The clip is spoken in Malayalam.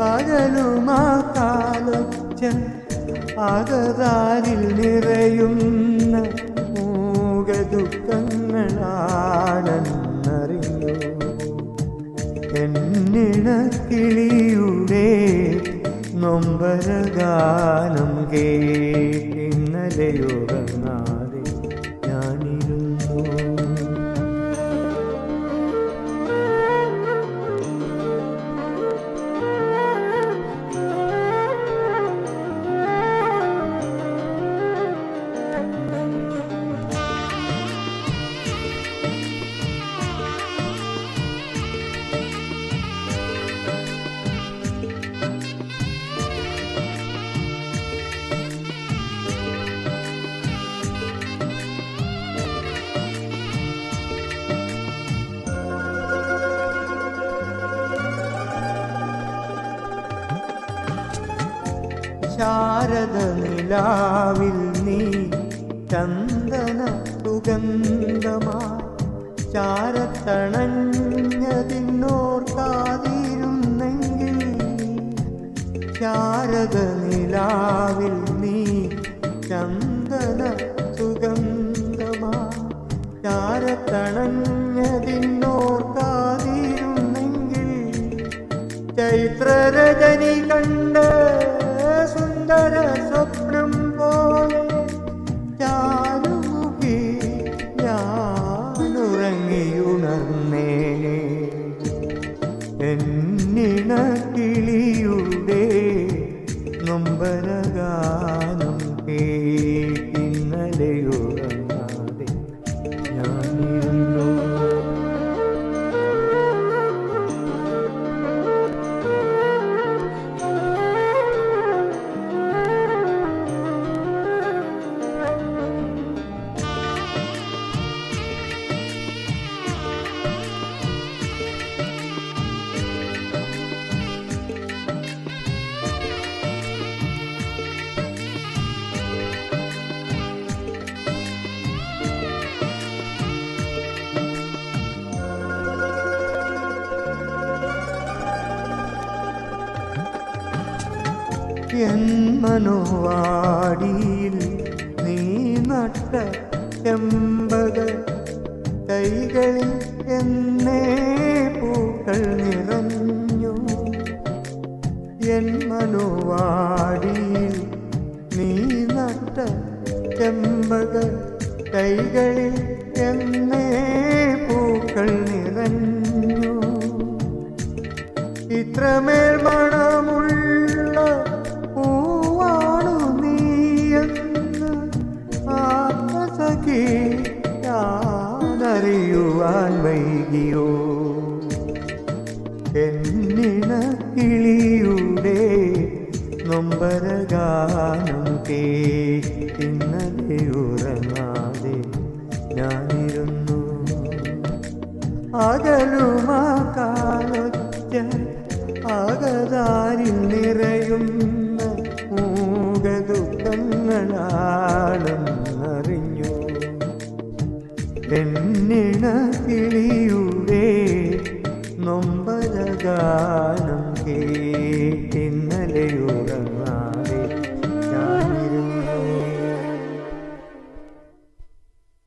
പകലുമാ കാലൊച്ച അകതാരിൽ നിറയുന്ന മൂകദുഃഖങ്ങളാണെന്നറിഞ്ഞു. എന്നിണക്കിളിയുടെ നൊമ്പരഗാനം കേട്ടിന്നലയുറങ്ങാതെ ശാരദ നിലാവിൽ നീ ചന്ദന സുഗന്ധമാ ചാരത്തണഞ്ഞതിന്നോർക്കാതിരുന്നെങ്കിൽ ശാരദ നിലാവിൽ നീ ചന്ദന സുഗന്ധമാ ചാരത്തണഞ്ഞതിന്നോർക്കാതിരുന്നെങ്കിൽ ചൈത്രരജനി കണ്ട സുന്ദര സ്വപ്നം പോലെ ചാരുമുഖി ഞാനുറങ്ങിയുണർന്നേനെ എന്നിണ കിളിയുടെ നൊമ്പരഗാനം എൻ മനോവാടിയിൽ നീ നട്ട ചെമ്പക കൈകളിൽ എന്നേ പൂക്കൾ നിറഞ്ഞു. എൻ മനോവാടിയിൽ നീ നട്ട ചെമ്പക കൈകളിൽ എന്നേ പൂക്കൾ നിറഞ്ഞു. ഇത്രമേൽ മണമുള്ള വൈകിയോ എന്നിണ കിളിയുടെ നൊമ്പരഗാനം കേട്ടിന്നലെ ഉറങ്ങാതെ ഞാനിരുന്നു. അകലുമാ കാലൊറ്റ അകതാരിൽ നിറയുന്ന മൂകദുഃഖങ്ങളാണെന്നറിഞ്ഞു. എന്നിണ കിളിയുടെ നൊമ്പരഗാനം കേ